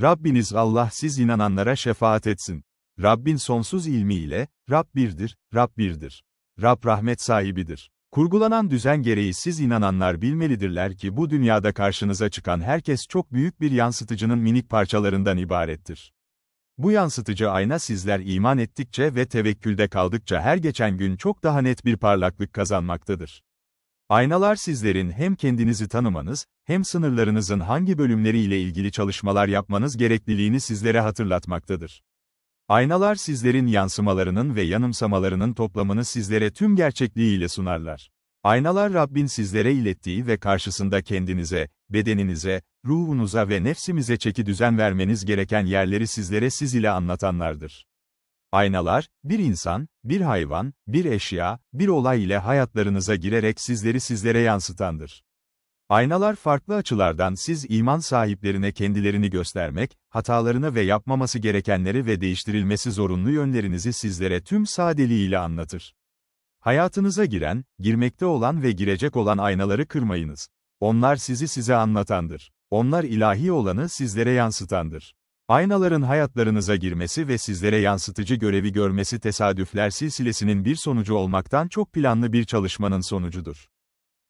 Rabbiniz Allah siz inananlara şefaat etsin. Rabbin sonsuz ilmiyle, Rab birdir, Rab birdir. Rab rahmet sahibidir. Kurgulanan düzen gereği siz inananlar bilmelidirler ki bu dünyada karşınıza çıkan herkes çok büyük bir yansıtıcının minik parçalarından ibarettir. Bu yansıtıcı ayna sizler iman ettikçe ve tevekkülde kaldıkça her geçen gün çok daha net bir parlaklık kazanmaktadır. Aynalar sizlerin hem kendinizi tanımanız, hem sınırlarınızın hangi bölümleriyle ilgili çalışmalar yapmanız gerekliliğini sizlere hatırlatmaktadır. Aynalar sizlerin yansımalarının ve yanımsamalarının toplamını sizlere tüm gerçekliğiyle sunarlar. Aynalar Rabbin sizlere ilettiği ve karşısında kendinize, bedeninize, ruhunuza ve nefsimize çeki düzen vermeniz gereken yerleri sizlere siz ile anlatanlardır. Aynalar, bir insan, bir hayvan, bir eşya, bir olay ile hayatlarınıza girerek sizleri sizlere yansıtandır. Aynalar farklı açılardan siz iman sahiplerine kendilerini göstermek, hatalarını ve yapmaması gerekenleri ve değiştirilmesi zorunlu yönlerinizi sizlere tüm sadeliğiyle anlatır. Hayatınıza giren, girmekte olan ve girecek olan aynaları kırmayınız. Onlar sizi size anlatandır. Onlar ilahi olanı sizlere yansıtandır. Aynaların hayatlarınıza girmesi ve sizlere yansıtıcı görevi görmesi tesadüfler silsilesinin bir sonucu olmaktan çok planlı bir çalışmanın sonucudur.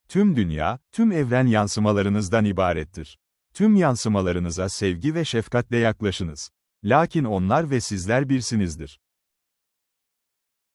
Tüm dünya, tüm evren yansımalarınızdan ibarettir. Tüm yansımalarınıza sevgi ve şefkatle yaklaşınız. Lakin onlar ve sizler birsinizdir.